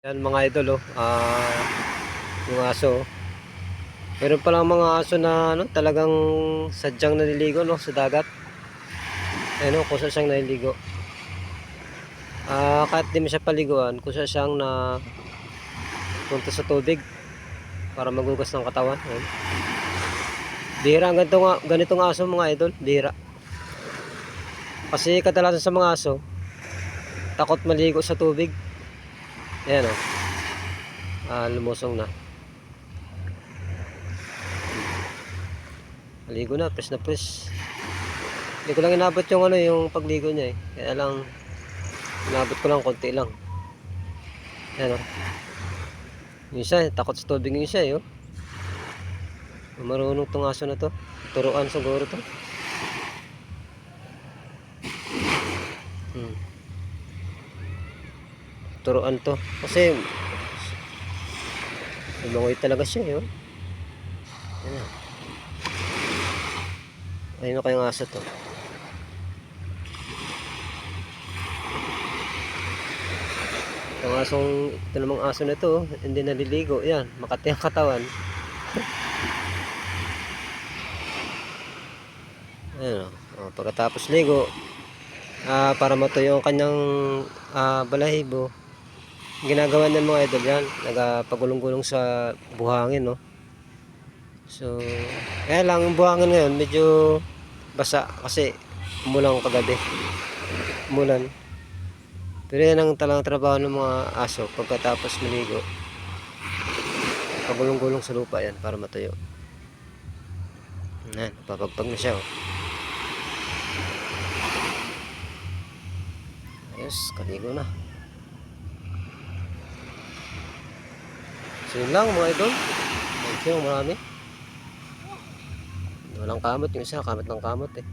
Yan mga idol oh. Ah, yung aso. oh. Meron palang mga aso na ano, talagang sadyang naliligo no sa dagat. Ayun oh, kung saan siyang naliligo. Ah, kahit di siya paliguan, kung saan siyang na punta sa tubig para magugas ng katawan. Ayun. Bihira ang ganito nga, ganitong aso mga idol, bihira. Kasi kadalasan sa mga aso, takot maligo sa tubig. Ayan o. Ah, lumusong na. Maligo na, press na press. Hindi ko lang inabot yung ano, yung pagligo niya eh. Kaya lang, inabot ko lang konti lang. Ayan o. Yung isa, takot sa tubig yung isa eh. Oh. Marunong tong aso na to. Turuan siguro to. Hmm turuan to. Kasi lumangoy talaga siya yun Ayan. ayun na kayong aso to. Itong asong ito namang aso na to hindi naliligo. Yan makati ang katawan. Ayan, oh. Oh, pagkatapos ligo ah, para matuyo ang kanyang ah, balahibo ginagawa ng mga idol yan. Nagpagulong-gulong sa buhangin no? So kaya lang yung buhangin ngayon medyo basa kasi umulang kagabi. Umulan. Pero yan ang talang trabaho ng mga aso pagkatapos maligo. Pagulong-gulong sa lupa yan para matuyo. Yan papagpag na siya oh. ayos kaligo na So yun lang mga idol. Thank you marami. Walang kamot yung isa, kamot ng kamot eh.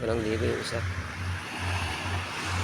Walang libo yung isa.